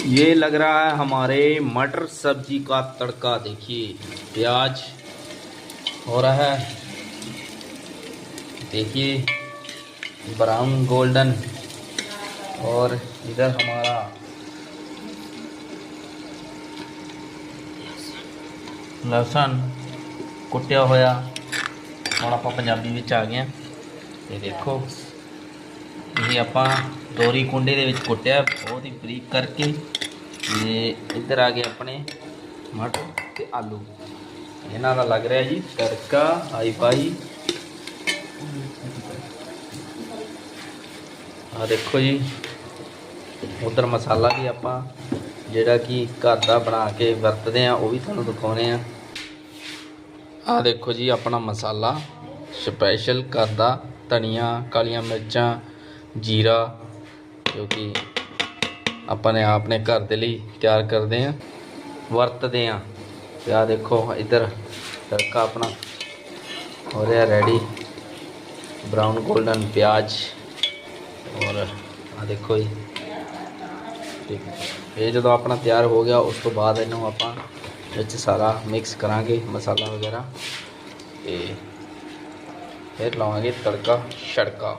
ये लग रहा है हमारे मटर सब्ज़ी का तड़का, देखिए, प्याज हो रहा है। देखिए ब्राउन गोल्डन और इधर हमारा लहसुन कुटिया होया थोड़ा पंजाबी आ गया ये देखो। ਇਹ ਆਪਾਂ ਦੋਰੀ ਕੁੰਡੇ ਦੇ ਵਿੱਚ ਕੁੱਟਿਆ, ਬਹੁਤ ਹੀ ਬਰੀਕ ਕਰਕੇ। ਤੇ ਇੱਧਰ ਆ ਗਏ ਆਪਣੇ ਮਟਰ ਤੇ ਆਲੂ। ਇਹਨਾਂ ਦਾ ਲੱਗ ਰਿਹਾ ਜੀ ਤੜਕਾ, ਹਾਈ ਫਾਈ। ਆ ਦੇਖੋ ਜੀ, ਉਧਰ ਮਸਾਲਾ ਵੀ ਆਪਾਂ ਜਿਹੜਾ ਕਿ ਘਰ ਦਾ ਬਣਾ ਕੇ ਵਰਤਦੇ ਆ ਉਹ ਵੀ ਤੁਹਾਨੂੰ ਦਿਖਾਉਣੇ ਆ ਆ ਦੇਖੋ ਜੀ ਆਪਣਾ ਮਸਾਲਾ, ਸਪੈਸ਼ਲ ਘਰ ਦਾ ਧਨੀਆ, ਕਾਲੀਆਂ ਮਿਰਚਾਂ जीरा, जो कि अपने आपने घर के लिए तैयार करते हैं। वरतते हैं। तो क्या देखो, इधर तड़का अपना। हो रहा रेडी ब्राउन गोल्डन प्याज। और आ देखो जी। ये जो अपना तैयार हो गया उस तो बाद सारा मिक्स करा मसाला वगैरह। फिर लवेंगे तड़का छड़का